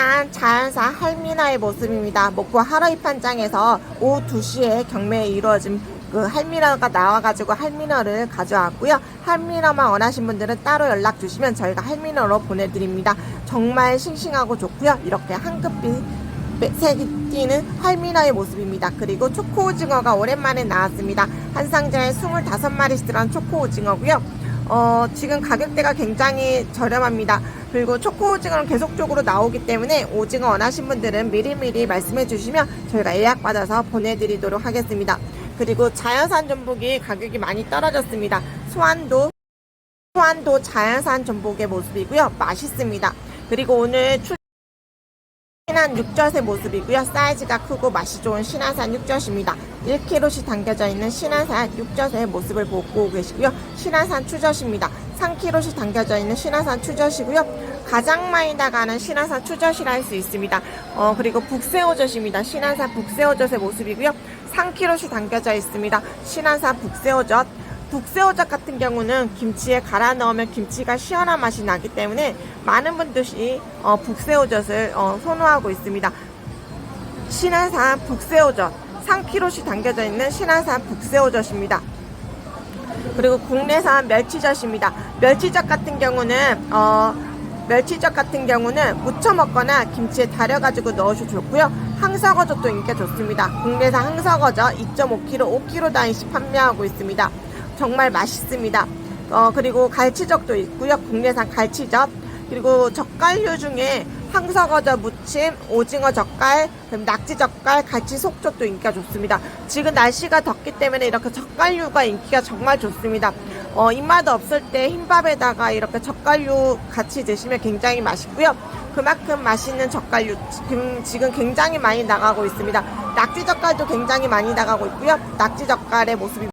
싱싱한 자연산 할미나의 모습입니다. 목포 하러이판장에서 오후 2시에 경매에 이루어진 그 할미너가 나와가지고 할미너를 가져왔고요. 할미너만 원하신 분들은 따로 연락 주시면 저희가 할미너로 보내드립니다. 정말 싱싱하고 좋고요. 이렇게 황급빛 색이 띄는 할미너의 모습입니다. 그리고 초코 오징어가 오랜만에 나왔습니다. 한 상자에 25마리씩 들어간 초코 오징어고요. 어, 지금 가격대가 굉장히 저렴합니다. 그리고 초코 오징어는 계속적으로 나오기 때문에 오징어 원하신 분들은 미리미리 말씀해 주시면 저희가 예약받아서 보내드리도록 하겠습니다. 그리고 자연산 전복이 가격이 많이 떨어졌습니다. 소환도, 소환도 자연산 전복의 모습이고요. 맛있습니다. 그리고 오늘 출 신한 육젓의 모습이고요. 사이즈가 크고 맛이 좋은 신한산 육젓입니다. 1kg씩 담겨져 있는 신한산 육젓의 모습을 보고 계시고요. 신한산 추젓입니다. 3kg씩 담겨져 있는 신한산 추젓이고요. 가장 많이 나가는 신한산 추젓이라 할 수 있습니다. 어, 그리고 북새우젓입니다. 신한산 북새우젓의 모습이고요. 3kg씩 담겨져 있습니다. 신한산 북새우젓. 북새우젓 같은 경우는 김치에 갈아 넣으면 김치가 시원한 맛이 나기 때문에 많은 분들이 어, 북새우젓을 어, 선호하고 있습니다. 신안산 북새우젓 3kg씩 담겨져 있는 신안산 북새우젓입니다. 그리고 국내산 멸치젓입니다. 멸치젓 같은 경우는 어, 멸치젓 같은 경우는 무쳐 먹거나 김치에 달여가지고 넣으셔도 좋고요. 항석어젓도 인기가 좋습니다. 국내산 항석어젓 2.5kg, 5kg 단위씩 판매하고 있습니다. 정말 맛있습니다. 어, 그리고 갈치젓도 있고요. 국내산 갈치젓. 그리고 젓갈류 중에 황석어젓 무침, 오징어 젓갈, 낙지 젓갈, 갈치 속젓도 인기가 좋습니다. 지금 날씨가 덥기 때문에 이렇게 젓갈류가 인기가 정말 좋습니다. 어, 입맛 없을 때 흰밥에다가 이렇게 젓갈류 같이 드시면 굉장히 맛있고요. 그만큼 맛있는 젓갈류 지금, 지금 굉장히 많이 나가고 있습니다. 낙지 젓갈도 굉장히 많이 나가고 있고요. 낙지 젓갈의 모습이